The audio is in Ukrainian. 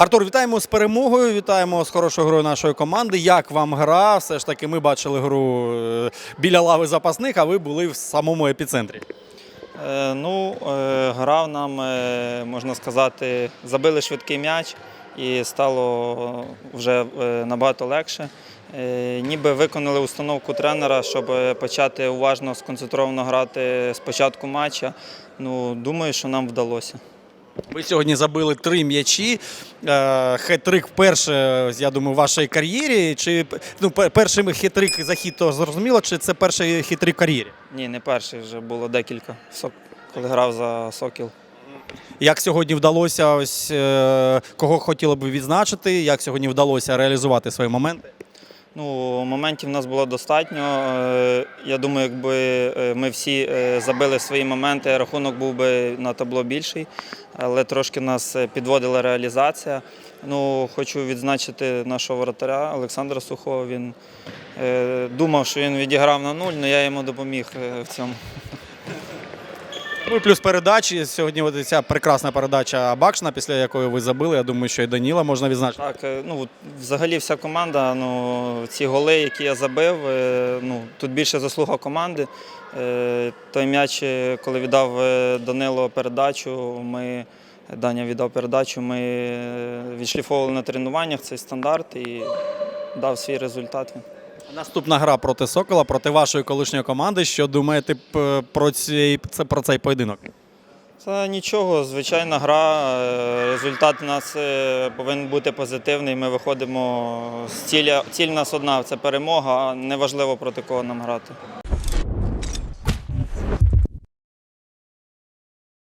Артур, вітаємо з перемогою. Вітаємо з хорошою грою нашої команди. Як вам гра? Все ж таки, ми бачили гру е, біля лави запасних, а ви були в самому епіцентрі. Е, Ну, е, грав нам, можна сказати, забили швидкий м'яч і стало вже набагато легше. Ніби виконали установку тренера, щоб почати уважно сконцентровано грати з початку матча. Ну, думаю, що нам вдалося. Ви сьогодні забили три м'ячі. Е, Хет-трик вперше, я думаю, в вашій кар'єрі. Чи ну, пер- перший хет-трик захід, то зрозуміло, чи це перший хет-трик в кар'єрі? Ні, не перший, вже було декілька, коли грав за Сокіл. Як сьогодні вдалося, ось е, кого хотіли б відзначити, як сьогодні вдалося реалізувати свої моменти? Ну, моментів у нас було достатньо. Е, Я думаю, якби е, ми всі е, забили свої моменти, рахунок був би на табло більший, але трошки нас підводила реалізація. Ну, хочу відзначити нашого воротаря Олександра Сухого. Він думав, що він відіграв на нуль, але я йому допоміг в цьому. Ну плюс передачі. Сьогодні от ця прекрасна передача Бакшна, після якої ви забили. Я думаю, що і Даніла можна відзначити. Так, е, ну взагалі вся команда, ну ці голи, які я забив, е, ну тут більше заслуга команди. Е, Той м'яч, коли віддав Данило передачу, ми Даня віддав передачу, ми відшліфовували на тренуваннях цей стандарт і дав свій результат. Наступна гра проти Сокола, проти вашої колишньої команди. Що думаєте про цей, про цей поєдинок? Це нічого, звичайна гра. е, Результат у нас е, повинен бути позитивний. Ми виходимо з ціля. Ціль у нас одна це перемога, а неважливо проти кого нам грати.